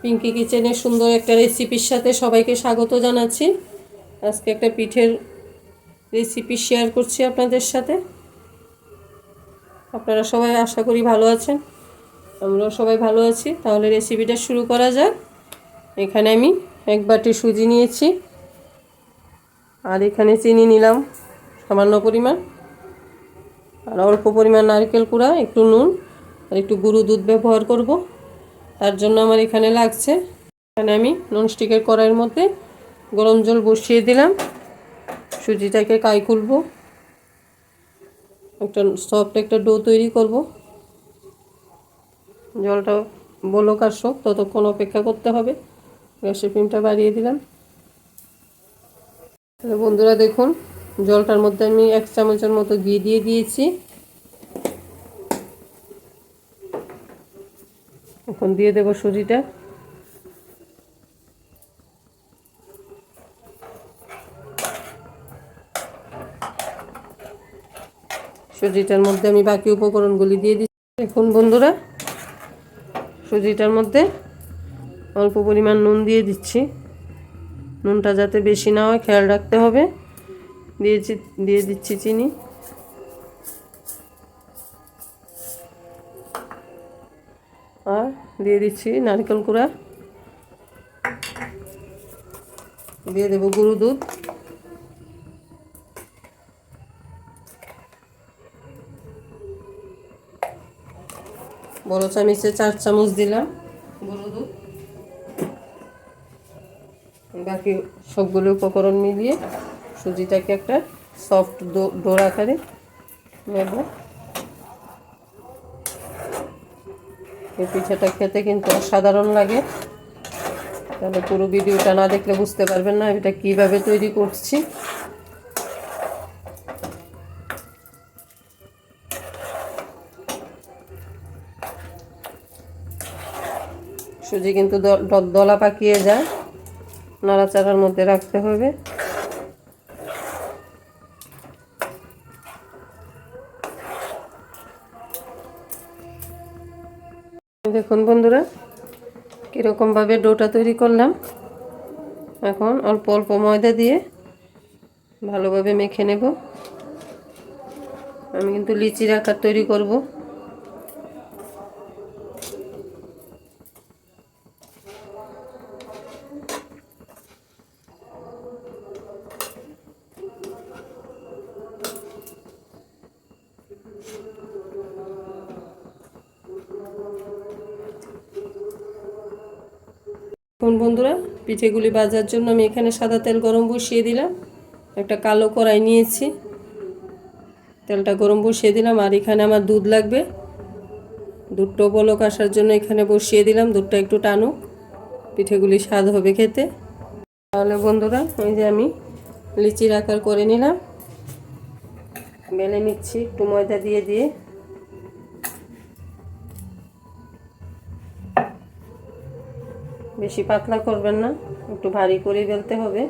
পিঙ্কি কিচেনের সুন্দর একটা রেসিপির সাথে সবাইকে স্বাগত জানাচ্ছি। আজকে একটা পিঠের রেসিপি শেয়ার করছি আপনাদের সাথে। আপনারা সবাই আশা করি ভালো আছেন, আমরাও সবাই ভালো আছি। তাহলে রেসিপিটা শুরু করা যাক। এখানে আমি এক বাটি সুজি নিয়েছি, আর এখানে চিনি নিলাম সামান্য পরিমাণ, আর অল্প পরিমাণ নারকেল কুড়া, একটু নুন, আর একটু গুঁড়ো দুধ ব্যবহার করব। তার জন্য আমার এখানে লাগছে। এখানে আমি ননস্টিকের কড়াইয়ের মধ্যে গরম জল বসিয়ে দিলাম। সুজিটাকে কাই খুলবো। একটা সফট একটা ডো তৈরি করব। জলটা বলক আসুক ততক্ষণ অপেক্ষা করতে হবে। গ্যাসের ফ্লেমটা বাড়িয়ে দিলাম। বন্ধুরা দেখুন, জলটার মধ্যে আমি এক চামচের মতো ঘি দিয়ে দিয়েছি। এখন দিয়ে দেবো সুজিটা। সুজিটার মধ্যে আমি বাকি উপকরণগুলি দিয়ে দিচ্ছি। এখন বন্ধুরা, সুজিটার মধ্যে অল্প পরিমাণ নুন দিয়ে দিচ্ছি। নুনটা যাতে বেশি না হয়, খেয়াল রাখতে হবে। দিয়েছি দিয়ে দিচ্ছি চিনি। আর দিয়ে দিচ্ছি নারকেল কুড়া। দিয়ে দেবো গরু দুধ। বড় চামিচে চার চামচ দিলাম গরু দুধ। বাকি সবগুলো উপকরণ মিলিয়ে সুজিটাকে একটা সফট ডোর আকারে নেব। এই পিঠাটা খেতে কিন্তু অসাধারণ লাগে। তাহলে পুরো ভিডিওটা না দেখলে বুঝতে পারবেন না এটা কীভাবে তৈরি করছি। সুজি কিন্তু দলা পাকিয়ে যায়। নাড়াচাড়ার মধ্যে রাখতে হবে। দেখুন বন্ধুরা, কীরকমভাবে ডোটা তৈরি করলাম। এখন অল্প অল্প ময়দা দিয়ে ভালোভাবে মেখে নেব। আমি কিন্তু লিচির আকার তৈরি করব। এখন বন্ধুরা, পিঠেগুলি বাজার জন্য আমি এখানে সাদা তেল গরম বসিয়ে দিলাম। একটা কালো কড়াই নিয়েছি। তেলটা গরম বসিয়ে দিলাম, আর এখানে আমার দুধ লাগবে। দুধটা বলক আসার জন্য এখানে বসিয়ে দিলাম, দুধটা একটু টানুক। পিঠেগুলি স্বাদ হবে খেতে। তাহলে বন্ধুরা ওই যে আমি লিচির আকার করে নিলাম। বেলে নিচ্ছি, একটু ময়দা দিয়ে দিয়ে। বেশি পাতলা করবেন না একটু ভারী করে বেলতে হবে।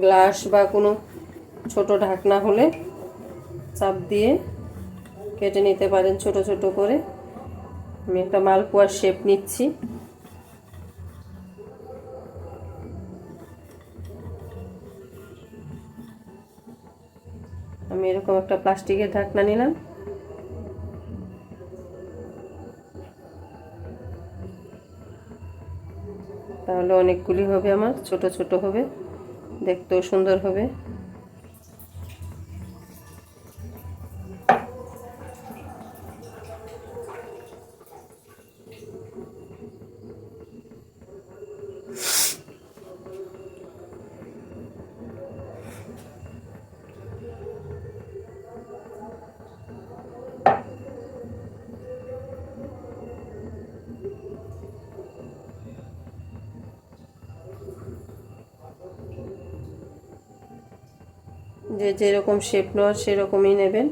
গ্লাস বা কোনো ছোট ঢাকনা হলে চাপ দিয়ে কেটে নিতে পারেন ছোট ছোট করে। আমি একটা মালপোয়ার শেপ নিচ্ছি। আমি এরকম একটা প্লাস্টিকের ঢাকনা নিলাম। তাহলে অনেকগুলি হবে আমার, ছোট ছোট হবে। দেখতেও সুন্দর হবে। যে যেরকম শেপ নেওয়ার সেরকমই নেবেন।